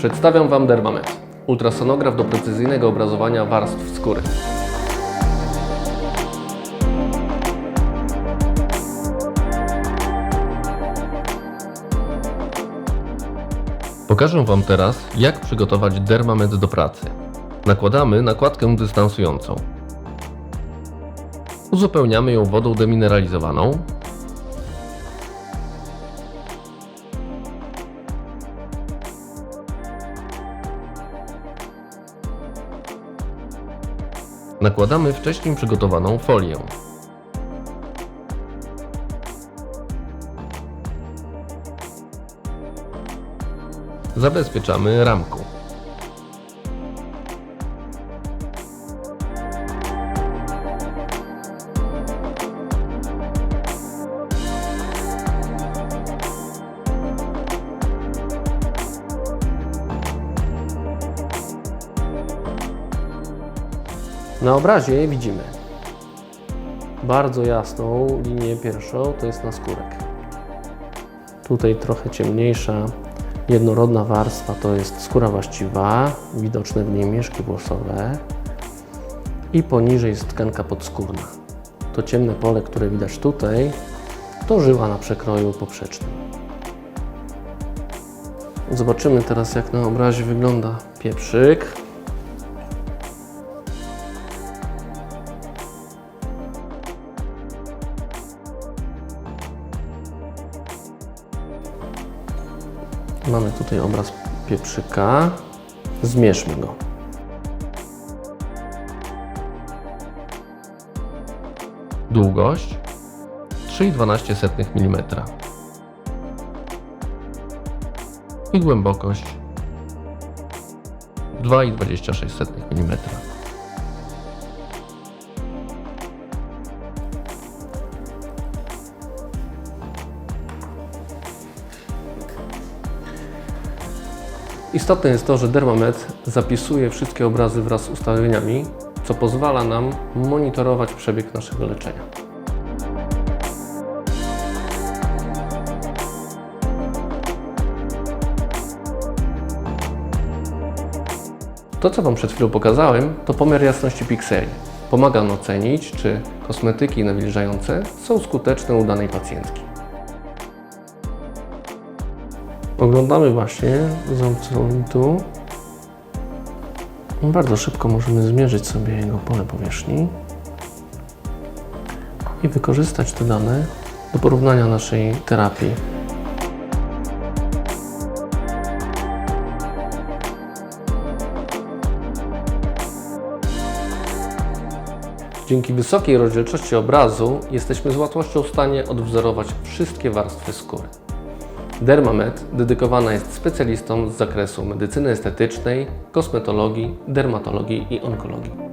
Przedstawiam Wam Dermamet, ultrasonograf do precyzyjnego obrazowania warstw skóry. Pokażę Wam teraz, jak przygotować Dermamet do pracy. Nakładamy nakładkę dystansującą. Uzupełniamy ją wodą demineralizowaną. Nakładamy wcześniej przygotowaną folię. Zabezpieczamy ramką. Na obrazie widzimy bardzo jasną linię pierwszą, to jest naskórek. Tutaj trochę ciemniejsza, jednorodna warstwa to jest skóra właściwa, widoczne w niej mieszki włosowe i poniżej jest tkanka podskórna. To ciemne pole, które widać tutaj, to żyła na przekroju poprzecznym. Zobaczymy teraz, jak na obrazie wygląda pieprzyk. Mamy tutaj obraz pieprzyka. Zmierzmy go. Długość 3,12 mm i głębokość 2,26 mm. Istotne jest to, że Dermamet zapisuje wszystkie obrazy wraz z ustawieniami, co pozwala nam monitorować przebieg naszego leczenia. To, co Wam przed chwilą pokazałem, to pomiar jasności pikseli. Pomaga on ocenić, czy kosmetyki nawilżające są skuteczne u danej pacjentki. Oglądamy właśnie celulitu. Bardzo szybko możemy zmierzyć sobie jego pole powierzchni i wykorzystać te dane do porównania naszej terapii. Dzięki wysokiej rozdzielczości obrazu jesteśmy z łatwością w stanie odwzorować wszystkie warstwy skóry. Dermamed dedykowana jest specjalistom z zakresu medycyny estetycznej, kosmetologii, dermatologii i onkologii.